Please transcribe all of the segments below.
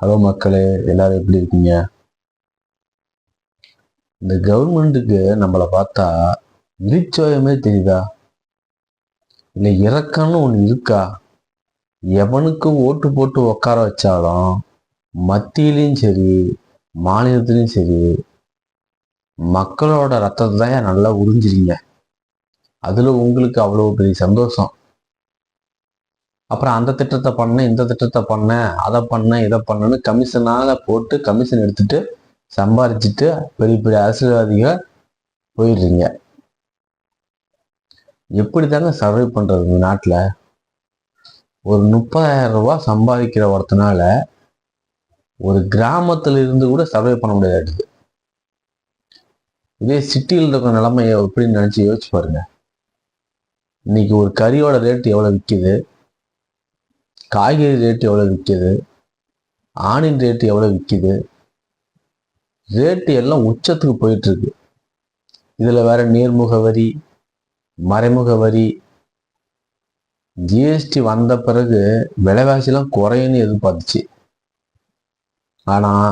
Hello மக்களே. எல்லாரும் எப்படி இருக்கீங்க? இந்த கவர்மெண்ட்டுக்கு நம்மளை பார்த்தா விரிச்சோயமே தெரியுதா? இல்லை இறக்கம்னு ஒன்று இருக்கா? எவனுக்கு ஓட்டு போட்டு உட்கார வச்சாலும் மத்தியிலையும் சரி மாநிலத்திலையும் சரி மக்களோட ரத்தத்தை தான் ஏன் நல்லா உறிஞ்சிருங்க அதுல உங்களுக்கு அவ்வளோ பெரிய சந்தோஷம். அப்புறம் அந்த திட்டத்தை பண்ணேன் இந்த திட்டத்தை பண்ணேன் அதை பண்ணேன் இதை பண்ணுன்னு கமிஷனாக போட்டு கமிஷன் எடுத்துட்டு சம்பாரிச்சிட்டு பெரிய பெரிய அரசியல்வாதிகள் போயிடுறீங்க. எப்படி தாங்க சர்வை பண்றது இந்த நாட்டில்? ஒரு முப்பதாயிரம் ரூபாய் சம்பாதிக்கிற ஒருத்தனால ஒரு கிராமத்துல இருந்து கூட சர்வை பண்ண முடியாது. இதே சிட்டியில் இருக்கிற நிலைமையை எப்படின்னு நினைச்சு யோசிச்சு பாருங்க. இன்னைக்கு ஒரு கறியோட ரேட் எவ்வளவு விற்கிது காய்கறி ரேட் எவ்வளோ விற்கிது? ஆணின் ரேட்டு எவ்வளோ விற்கிது? ரேட்டு எல்லாம் உச்சத்துக்கு போயிட்டுருக்கு. இதில் வேற நேர்முக வரி மறைமுக வரி ஜிஎஸ்டி வந்த பிறகு விலைவாசிலாம் குறையும்னு எதிர்பார்த்துச்சு. ஆனால்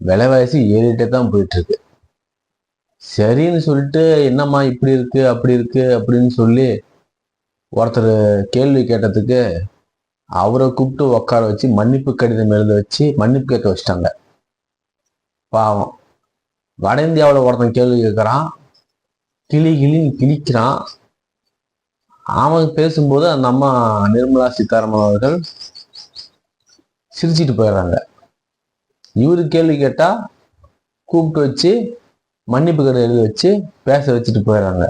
விலைவாசி ஏறிட்டே தான் போயிட்டுருக்கு. சரின்னு சொல்லிட்டு என்னம்மா இப்படி இருக்குது அப்படி இருக்குது அப்படின்னு சொல்லி ஒருத்தர் கேள்வி கேட்டதுக்கு அவரை கூப்பிட்டு உட்கார வச்சு மன்னிப்பு கடிதம் எழுத வச்சு மன்னிப்பு கேட்க வச்சிட்டாங்க. பாவம். வட இந்தியாவில் ஒருத்தன் கேள்வி கேட்குறான். கிளி கிளின்னு கிழிக்கிறான். அவன் பேசும்போது அந்த அம்மா நிர்மலா சீதாராமன் அவர்கள் சிரிச்சிட்டு போயிடுறாங்க. இவரு கேள்வி கேட்டால் கூப்பிட்டு வச்சு மன்னிப்பு கடிதம் எழுதி வச்சு பேச வச்சுட்டு போயிடுறாங்க.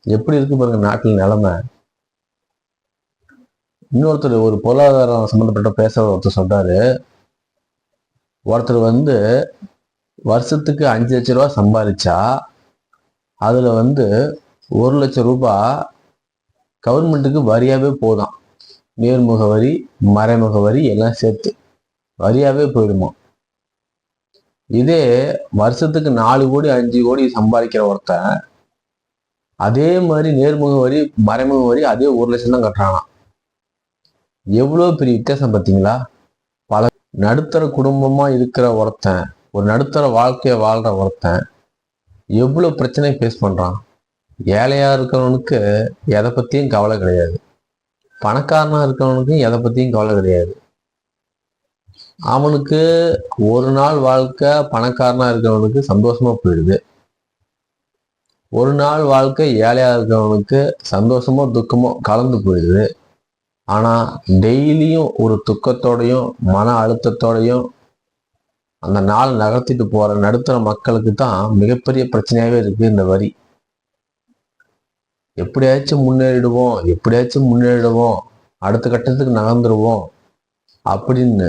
எப்படி இருக்கு பாருங்க நாட்டில் நிலைமை. இன்னொருத்தர் ஒரு பொருளாதாரம் சம்மந்தப்பட்ட பேச ஒருத்தர் சொல்றாரு. ஒருத்தர் வந்து வருஷத்துக்கு அஞ்சு லட்ச ரூபா சம்பாதிச்சா அதில் வந்து ஒரு லட்சம் ரூபா கவர்மெண்ட்டுக்கு வரியாகவே போதும். நேர்முக வரி மறைமுக வரி எல்லாம் சேர்த்து வரியாகவே போயிடுமா? இதே வருஷத்துக்கு நாலு கோடி அஞ்சு கோடி சம்பாதிக்கிற ஒருத்தன் அதே மாதிரி நேர்முக வரி மறைமுக வரி அதே ஒரு லட்சம் தான் கட்டுறானாம். எவ்வளோ பெரிய வித்தியாசம் பார்த்தீங்களா? பல நடுத்தர குடும்பமா இருக்கிற ஒருத்தன் ஒரு நடுத்தர வாழ்க்கையை வாழ்ற ஒருத்தன் எவ்வளோ பிரச்சனை ஃபேஸ் பண்றான்? ஏழையா இருக்கிறவனுக்கு எதை பத்தியும் கவலை கிடையாது. பணக்காரனா இருக்கிறவனுக்கும் எதை பத்தியும் கவலை கிடையாது. அவனுக்கு ஒரு நாள் வாழ்க்கை பணக்காரனா இருக்கிறவனுக்கு சந்தோஷமா போயிடுது. ஒரு நாள் வாழ்க்கை ஏழையா இருக்கிறவனுக்கு சந்தோஷமோ துக்கமோ கலந்து போயிடுது. ஆனால் டெய்லியும் ஒரு துக்கத்தோடையும் மன அழுத்தத்தோடையும் அந்த நாள் நகர்த்திட்டு போகிற நடுத்தர மக்களுக்கு தான் மிகப்பெரிய பிரச்சனையாகவே இருக்குது இந்த வரி. எப்படியாச்சும் முன்னேறிடுவோம் எப்படியாச்சும் முன்னேறிடுவோம் அடுத்த கட்டத்துக்கு நகர்ந்துருவோம் அப்படின்னு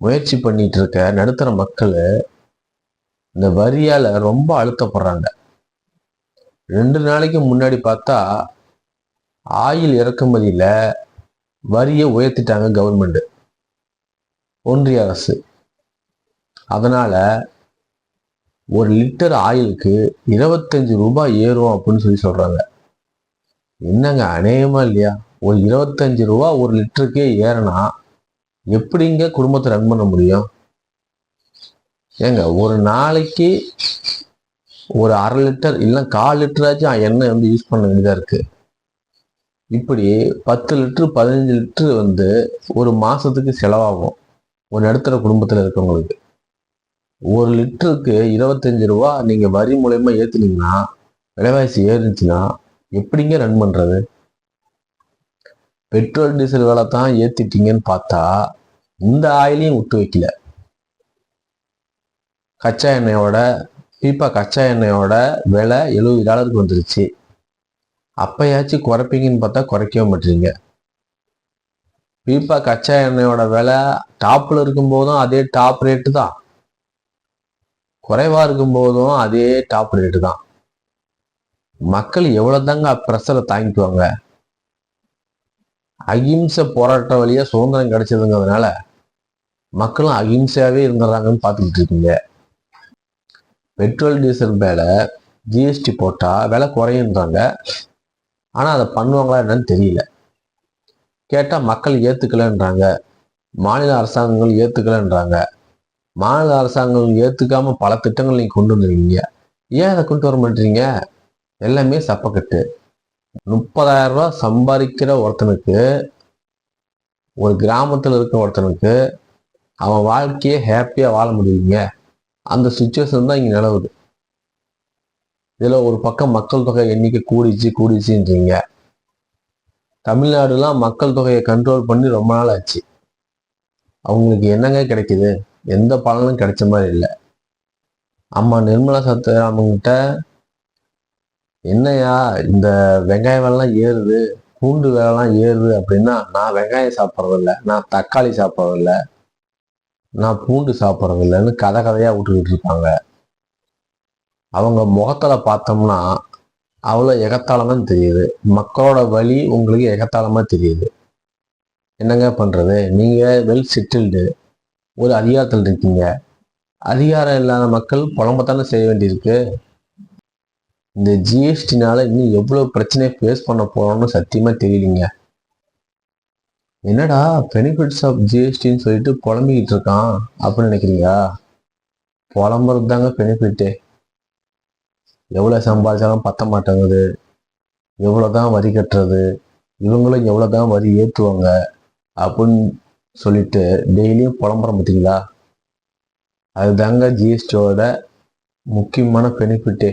முயற்சி பண்ணிட்டு இருக்க நடுத்தர மக்கள் இந்த வரியால ரொம்ப அழுத்தப்படுறாங்க. ரெண்டு நாளைக்கு முன்னாடி பார்த்தா ஆயில் இறக்குமதியில் வரியை உயர்த்திட்டாங்க கவர்மெண்ட் ஒன்றிய அரசு. அதனால ஒரு லிட்டர் ஆயிலுக்கு இருபத்தஞ்சு ரூபாய் ஏறும் அப்படின்னு சொல்லி சொல்றாங்க. என்னங்க அநேகமா இல்லையா? ஒரு இருபத்தஞ்சு ரூபா ஒரு லிட்டருக்கே ஏறினா எப்படிங்க குடும்பத்தை ரன் பண்ண முடியும்? ஏங்க ஒரு நாளைக்கு ஒரு அரை லிட்டர் இல்லை கால் லிட்டராச்சும் எண்ணெய் வந்து யூஸ் பண்ண வேண்டியதாக இருக்குது இப்படி பத்து லிட்டரு பதினஞ்சு லிட்டரு வந்து ஒரு மாதத்துக்கு செலவாகும். ஒரு நடுத்தர குடும்பத்தில் இருக்கவங்களுக்கு. ஒரு லிட்டருக்கு இருபத்தஞ்சு ரூபா நீங்கள் வரி மூலயமா ஏற்றுனீங்கன்னா விலைவாசி ஏறிச்சுன்னா எப்படிங்க ரன் பண்ணுறது பெட்ரோல் டீசல் விலை தான் ஏற்றிட்டீங்கன்னு பார்த்தா இந்த ஆயிலையும் விட்டு வைக்கல. கச்சா எண்ணெயோட பீப்பா கச்சா எண்ணெயோட விலை எழுபது டாலருக்கு வந்துருச்சு. அப்பயாச்சும் குறைப்பீங்கன்னு பார்த்தா குறைக்கவே மாட்டீங்க. பீப்பா கச்சா எண்ணெயோட விலை டாப்பில் இருக்கும் போதும் அதே டாப் ரேட்டு தான். குறைவா இருக்கும் போதும் அதே டாப் ரேட்டு தான். மக்கள் எவ்வளோ தாங்க ப்ரெஷரை தாங்கிக்குவாங்க? அகிம்சை போராட்ட வழியா சுதந்திரம் கிடைச்சதுங்கிறதுனால மக்களும் அகிம்சையாவே இருந்துடுறாங்கன்னு பார்த்துக்கிட்டு இருக்கீங்க. பெட்ரோல் டீசல் மேலே ஜிஎஸ்டி போட்டால் விலை குறையுன்றாங்க ஆனால் அதை பண்ணுவாங்களா என்னன்னு தெரியல. கேட்டால் மக்கள் ஏற்றுக்கலன்றாங்க மாநில அரசாங்கங்கள் ஏற்றுக்கலன்றாங்க மாநில அரசாங்கங்கள் ஏற்றுக்காமல் பல திட்டங்கள் நீங்கள் கொண்டு வந்துருக்கீங்க. ஏன் அதை கொண்டு வர மாட்டீங்க? எல்லாமே சப்பக்கட்டு. முப்பதாயிரம் ரூபா சம்பாதிக்கிற ஒருத்தனுக்கு ஒரு கிராமத்தில் இருக்க ஒருத்தனுக்கு அவன் வாழ்க்கையை ஹாப்பியாக வாழ முடியுங்க அந்த சுச்சுவேஷன் தான் இங்கே நிலவுது. இதில் ஒரு பக்கம் மக்கள் தொகை எண்ணிக்கை கூடிச்சு கூடிச்சுன்றீங்க. தமிழ்நாடுலாம் மக்கள் தொகையை கண்ட்ரோல் பண்ணி ரொம்ப நாள் ஆச்சு. அவங்களுக்கு என்னங்க கிடைக்குது? எந்த பலனும் கிடைச்ச மாதிரி இல்லை. அம்மா நிர்மலா சத்யராமன் கிட்ட என்னையா இந்த வெங்காய விலைலாம் ஏறுது பூண்டு விலைலாம் ஏறுது அப்படின்னா நான் வெங்காயம் சாப்பிட்றதில்ல நான் தக்காளி சாப்பிட்றதில்ல நான் பூண்டு சாப்பிட்றதில்லன்னு கதை கதையாக விட்டுக்கிட்டு இருப்பாங்க. அவங்க முகத்துல பார்த்தோம்னா அவ்வளோ எகத்தாளமாக தெரியுது. மக்களோட வழி உங்களுக்கு எகத்தாளமாக தெரியுது. என்னங்க பண்ணுறது நீங்கள் வெல் செட்டில்டு ஒரு அதிகாரத்தில் இருக்கீங்க. அதிகாரம் இல்லாத மக்கள் புலம்பத்தானே செய்ய வேண்டியிருக்கு. இந்த ஜிஎஸ்டினால இன்னும் எவ்வளோ பிரச்சனையை ஃபேஸ் பண்ண போகிறோம்னு சத்தியமாக தெரியலீங்க. என்னடா பெனிஃபிட்ஸ் ஆஃப் ஜிஎஸ்டின்னு சொல்லிட்டு புலம்பிக்கிட்டு இருக்கான் அப்படின்னு நினைக்கிறீங்களா? புலம்புறது தாங்க பெனிஃபிட்டு எவ்வளோ சம்பாதிச்சாலும் பத்த மாட்டேங்குது. எவ்வளோ தான் வரி கட்டுறது இவங்களும் எவ்வளோ தான் வரி ஏற்றுவாங்க அப்படின்னு சொல்லிட்டு டெய்லியும் புலம்புறோம் பார்த்தீங்களா அதுதாங்க ஜிஎஸ்டியோட முக்கியமான பெனிஃபிட்டே